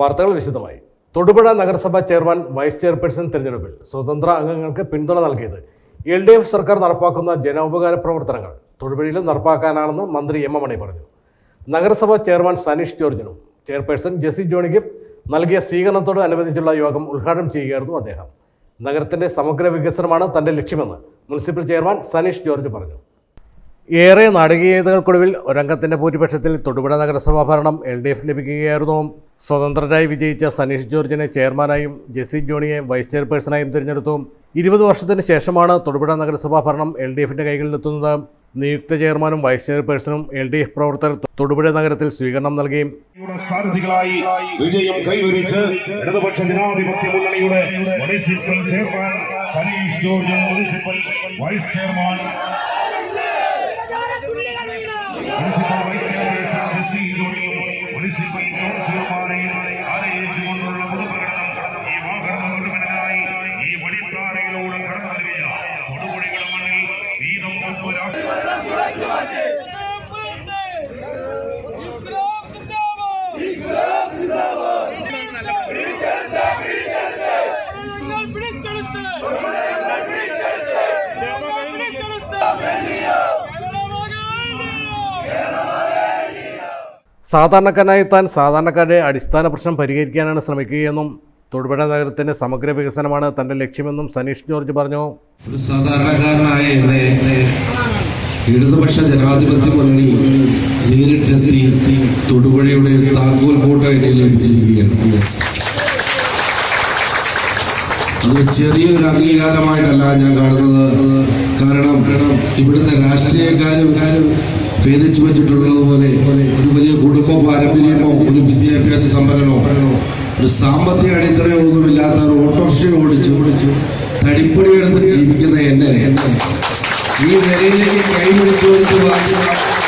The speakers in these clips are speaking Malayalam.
വാർത്തകൾ വിശദമായി. തൊടുപുഴ നഗരസഭ ചെയർമാൻ വൈസ് ചെയർപേഴ്സൺ തിരഞ്ഞെടുപ്പിൽ സ്വതന്ത്ര അംഗങ്ങൾക്ക് പിന്തുണ നൽകിയത് എൽ ഡി എഫ് സർക്കാർ നടപ്പാക്കുന്ന ജനോപകാര പ്രവർത്തനങ്ങൾ തൊടുപുഴയിലും നടപ്പാക്കാനാണെന്ന് മന്ത്രി എം എം മണി പറഞ്ഞു. നഗരസഭ ചെയർമാൻ സനീഷ് ജോർജിനും ചെയർപേഴ്സൺ ജെസി ജോണിക്കും നൽകിയ സ്വീകരണത്തോട് അനുബന്ധിച്ചുള്ള യോഗം ഉദ്ഘാടനം ചെയ്യുകയായിരുന്നു അദ്ദേഹം. നഗരത്തിന്റെ സമഗ്ര വികസനമാണ് തന്റെ ലക്ഷ്യമെന്ന് മുനിസിപ്പൽ ചെയർമാൻ സനീഷ് ജോർജ് പറഞ്ഞു. ഏറെ നാടകീയതകൾക്കൊടുവിൽ ഒരംഗത്തിന്റെ ഭൂരിപക്ഷത്തിൽ തൊടുപുഴ നഗരസഭാ ഭരണം എൽ ഡി എഫ് ലഭിക്കുകയായിരുന്നു. സ്വതന്ത്രരായി വിജയിച്ച സനീഷ് ജോർജിനെ ചെയർമാനായും ജെസി ജോണിയെ വൈസ് ചെയർപേഴ്സണായും തിരഞ്ഞെടുത്തു. ഇരുപത് വർഷത്തിന് ശേഷമാണ് തൊടുപുഴ നഗരസഭാ ഭരണം എൽ ഡി എഫിന്റെ കൈകളിലെത്തുന്നത്. നിയുക്ത ചെയർമാനും വൈസ് ചെയർപേഴ്സണും എൽ ഡി എഫ് പ്രവർത്തകർ തൊടുപുഴ നഗരത്തിൽ സ്വീകരണം നൽകി വിജയം കൈവരിച്ച് ഇടതുപക്ഷ മുന്നണിയുടെ municipal chairman Saneesh George municipal vice chairman municipal vice chairperson Jessy ജോണിയും municipal കൗൺസിലർമാരെയും ആനയിച്ചുകൊണ്ടുള്ള സാധാരണക്കാരനായി താൻ സാധാരണക്കാരുടെ അടിസ്ഥാന പ്രശ്നം പരിഹരിക്കാനാണ് ശ്രമിക്കുകയെന്നും തൊടുപുഴ നഗരത്തിന്റെ സമഗ്ര വികസനമാണ് തന്റെ ലക്ഷ്യമെന്നും സനീഷ് ജോർജ് പറഞ്ഞു. ഒരു സാധാരണക്കാരനായ ഇടതുപക്ഷ ജനാധിപത്യ മുന്നണി നേരിട്ടെത്തി തൊടുപുഴയുടെ താക്കോൽ കോട്ട എന്നെ ലഭിച്ചിരിക്കുകയാണ്. അത് ചെറിയൊരു അംഗീകാരമായിട്ടല്ല ഞാൻ കാണുന്നത്. കാരണം ഇവിടുത്തെ രാഷ്ട്രീയക്കാരും ഭേദിച്ചു വെച്ചിട്ടുള്ളത് പോലെ ഒരു വലിയ കുടുംബ പാരമ്പര്യമോ ഒരു വിദ്യാഭ്യാസ സമ്പന്നനോ ഒരു സാമ്പത്തിക അടിത്തറയോ ഒന്നുമില്ലാത്ത ഒരു ഓട്ടോറിക്ഷ ഓടിച്ച്. ഓടിച്ച് തടിപ്പടി എടുത്ത് ജീവിക്കുന്ന എന്നെ. ഈ നിലയിലേക്ക് കൈപിടിച്ചു വരുത്തുക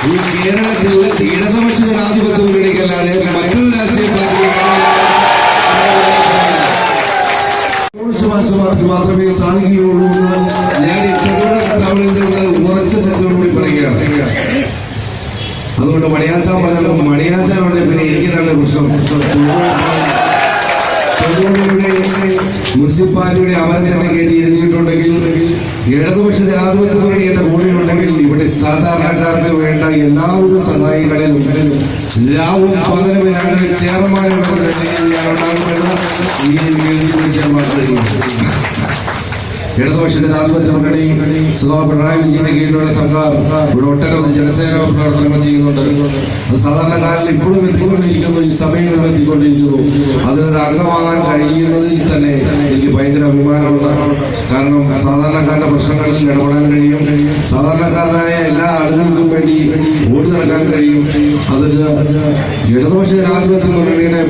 ഈ കേരളത്തിൽ ഇടതുപക്ഷ ജനാധിപത്യം മുന്നണിക്കല്ലാതെ മറ്റൊരു രാഷ്ട്രീയ പാർട്ടി മാത്രമേ സാധിക്കുകയുള്ളൂ ഞാൻ ഈ ചെറുകിട തമിഴിൽ നിന്ന് ഉറച്ച ശബ്ദത്തോടുകൂടി പറയുകയാണ് അതുകൊണ്ട് മണിയാസാൻ പറഞ്ഞല്ലോ പറഞ്ഞ പിന്നെ എനിക്ക് തന്നെ പ്രശ്നം മുനിസിപ്പാലിറ്റിയുടെ അവസരം കയറ്റി എഴുതിയിട്ടുണ്ടെങ്കിൽ ഇടതുപക്ഷ ജനാധിപത്യ മുന്നണി എന്റെ കൂടെ ഉണ്ടെങ്കിൽ ഇവിടെ സാധാരണക്കാർക്ക് വേണ്ട എല്ലാവിധ സഹായങ്ങളിലും രാവും പകലും ഞങ്ങൾ ഉണ്ടാകുമെന്ന് ഈ എഴുതി കുറിച്ച് മാത്രമേ ഇടതുപക്ഷ ആധിപത്യം മുന്നണി സുഖ പിണറായി വിജയന്റെ കീഴിലുള്ള സർക്കാർ ഇവിടെ ഒട്ടനവധി ജനസേവന പ്രവർത്തനങ്ങൾ ചെയ്യുന്നുണ്ട്. അത് സാധാരണക്കാരിൽ ഇപ്പോഴും എത്തിക്കൊണ്ടിരിക്കുന്നു ഈ സഭയിൽ നിന്ന് എത്തിക്കൊണ്ടിരിക്കുന്നു. അതിനൊരു അംഗമാകാൻ കഴിയുന്നതിൽ തന്നെ. എനിക്ക് ഭയങ്കര അഭിമാനമുണ്ട്. കാരണം സാധാരണക്കാരുടെ പ്രശ്നങ്ങളിൽ ഇടപെടാൻ കഴിയും. സാധാരണക്കാരനായ എല്ലാ ആളുകൾക്കും വേണ്ടി ഓടി നടക്കാൻ കഴിയും. അതിന് ഇടതുപക്ഷ ജനാധിപത്യം മുന്നണിയുടെ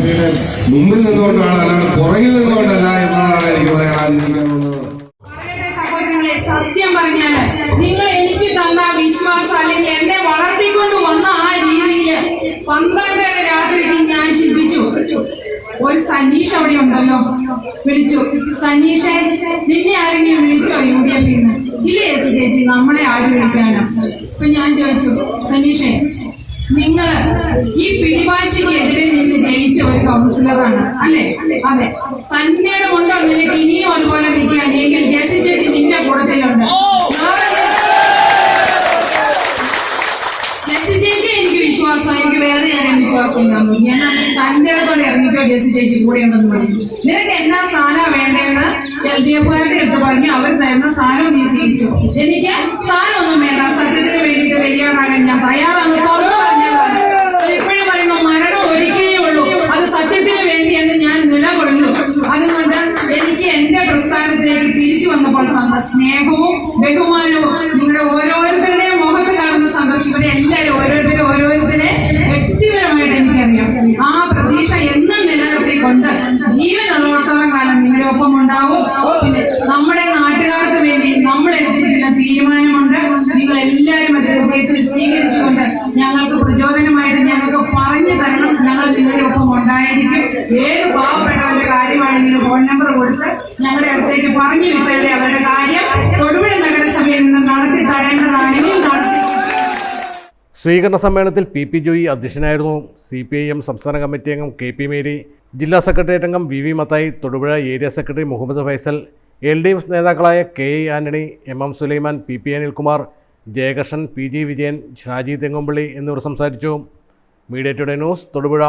മുമ്പിൽ നിന്നുകൊണ്ടാണ് അല്ലാതെ പുറകിൽ നിന്നുകൊണ്ടല്ല എന്നാണ് എനിക്ക് പറയാൻ ആഗ്രഹിക്കാനുള്ളത്. ഒരു സനീഷ് അവിടെ ഉണ്ടല്ലോ. വിളിച്ചു. സനീഷെ നിന്നെ ആരെങ്കിലും വിളിച്ചോ യു ഡി എഫിൽ നിന്ന്? ഇല്ല എസ് ചേച്ചി നമ്മളെ ആര് വിളിക്കാനാണ് അപ്പൊ ഞാൻ ചോദിച്ചു സനീഷെ നിങ്ങൾ ഈ പിടിവാശിക്കെതിരെ നിന്ന് ജയിച്ച ഒരു കൗൺസിലറാണ് അല്ലെ? അതെ. തന്നേടെ ഉണ്ടോ നിനക്ക് ഇനിയും അതുപോലെ നിൽക്കാൻ എങ്കിൽ ഞാൻ തന്റെ ഇറങ്ങിപ്പോ ജെസി ചേച്ചി കൂടെ ഉണ്ടെന്ന് പറഞ്ഞു. നിനക്ക് എന്താ സാധനം വേണ്ടതെന്ന് എൽ ഡി എഫുകാരുടെ അടുത്ത് പറഞ്ഞു. അവർ തരുന്ന സാധനം നീ സ്വീകരിച്ചു. എനിക്ക് സാധനമൊന്നും വേണ്ട. സത്യത്തിന് വേണ്ടിയിട്ട് വലിയവരാകാൻ ഞാൻ തയ്യാറാണ് തുറന്നു പറഞ്ഞതാണ് ഇപ്പോഴും പറയുന്നു മരണം ഒരിക്കലേ ഉള്ളൂ. അത് സത്യത്തിന് വേണ്ടി എന്ന് ഞാൻ നിലകൊള്ളുന്നു. അതുകൊണ്ട് എനിക്ക് എന്റെ പ്രസ്ഥാനത്തിലേക്ക് തിരിച്ചു വന്നപ്പോൾ തന്ന സ്നേഹവും ബഹുമാനവും നിങ്ങളുടെ ഓരോരുത്തരുടെയും മുഖത്ത് കാണുന്ന സന്തോഷം ഇവിടെ എല്ലാവരും ഓരോരുത്തരും നിലനിർത്തിക്കൊണ്ട് ജീവനുള്ളിടത്തോളം കാലം നിങ്ങളുടെ ഒപ്പം ഉണ്ടാവും. പിന്നെ നമ്മുടെ നാട്ടുകാർക്ക് വേണ്ടി നമ്മൾ എടുത്തിരിക്കുന്ന തീരുമാനമുണ്ട്. നിങ്ങൾ എല്ലാവരും അത് ഹൃദയത്തിൽ സ്വീകരിച്ചുകൊണ്ട് ഞങ്ങൾക്ക് പ്രചോദനമായിട്ട് ഞങ്ങൾക്ക് പറഞ്ഞു തരണം. ഞങ്ങൾ നിങ്ങളുടെ ഒപ്പം ഉണ്ടായിരിക്കും. ഏത് പാവപ്പെട്ടവരുടെ കാര്യമാണെങ്കിലും ഫോൺ നമ്പർ കൊടുത്ത് ഞങ്ങളുടെ അടുത്തേക്ക് പറഞ്ഞു വിട്ടല്ലേ അവരുടെ കാര്യം? തൊടുപുഴ നഗരസഭയിൽ നിന്ന് നടത്തി തരേണ്ടതാണെങ്കിൽ സ്വീകരണ സമ്മേളനത്തിൽ പി പി ജോയി അധ്യക്ഷനായിരുന്നു. സി പി ഐ എം സംസ്ഥാന കമ്മിറ്റി അംഗം കെ പി മേരി ജില്ലാ സെക്രട്ടേറിയറ്റ് അംഗം V V Mathai Thodupuzha area secretary Muhammad Faisal L D F നേതാക്കളായ K E Antony M M Sulaiman P P Anilkumar Jayakrishnan P G Vijayan Shaji Thengumpally എന്നിവർ സംസാരിച്ചു. Media today news Thodupuzha.